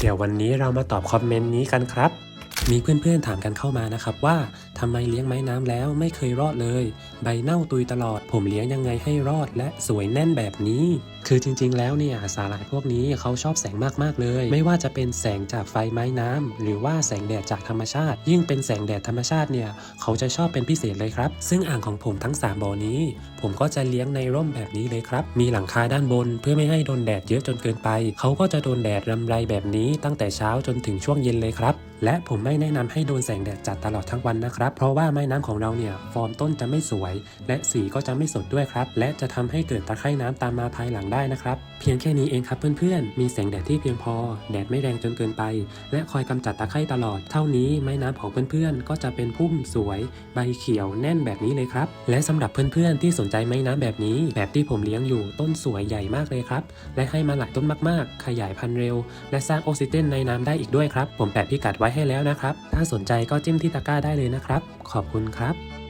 เดี๋ยววันนี้เรามาตอบคอมเมนต์นี้กันครับ มีเพื่อนๆถามกันเข้ามานะครับว่าทำไมเลี้ยงไม้น้ำแล้วไม่เคยรอดเลย ใบเน่าตุยตลอด ผมเลี้ยงยังไงให้รอดและสวยแน่นแบบนี้ คือจริง ๆ แล้วเนี่ยสาหร่ายพวกนี้เขาชอบแสงมากๆเลย ไม่ว่าจะเป็นแสงจากไฟไม้น้ำหรือว่าแสงแดดจากธรรมชาติ ยิ่งเป็นแสงแดดธรรมชาติเนี่ยเขาจะชอบเป็นพิเศษเลยครับ ซึ่งอ่างของผมทั้ง 3บ่อนี้ ผมก็จะเลี้ยงในร่มแบบนี้เลยครับ มีหลังคาด้านบนเพื่อไม่ให้โดนแดดเยอะจนเกินไป เขาก็จะโดนแดดรำไรแบบนี้ตั้งแต่เช้าจนถึงช่วงเย็นเลยครับ และผมไม่แนะนำให้โดนแสงแดดจัดตลอดทั้งวันนะครับ เพราะว่าไม้น้ำของเราเนี่ยฟอร์มต้นจะไม่สวย และสีก็จะไม่สดด้วยครับ และจะทำให้เกิดตะไคร่น้ำตามมาภายหลังได้นะครับ เพียงแค่นี้เองครับเพื่อนๆ มีแสงแดดที่เพียงพอ แดดไม่แรงจนเกินไป และคอยกำจัดตะไคร่ตลอด เท่านี้ไม้น้ำของเพื่อนๆ ก็จะเป็นพุ่มสวย ใบเขียวแน่นแบบนี้เลยครับ และสำหรับเพื่อนๆ ที่สนใจไม้น้ำแบบนี้ แบบที่ผมเลี้ยงอยู่ต้นสวยใหญ่มากเลยครับ และให้มาหลายต้นมากๆ ขยายพันธุ์เร็ว และสร้างออกซิเจนในน้ำได้อีกด้วยครับ ผมแปะพิกัดไว้ให้แล้วนะครับ ถ้าสนใจก็จิ้มที่ตะกร้าได้เลยนะครับ ขอบคุณครับ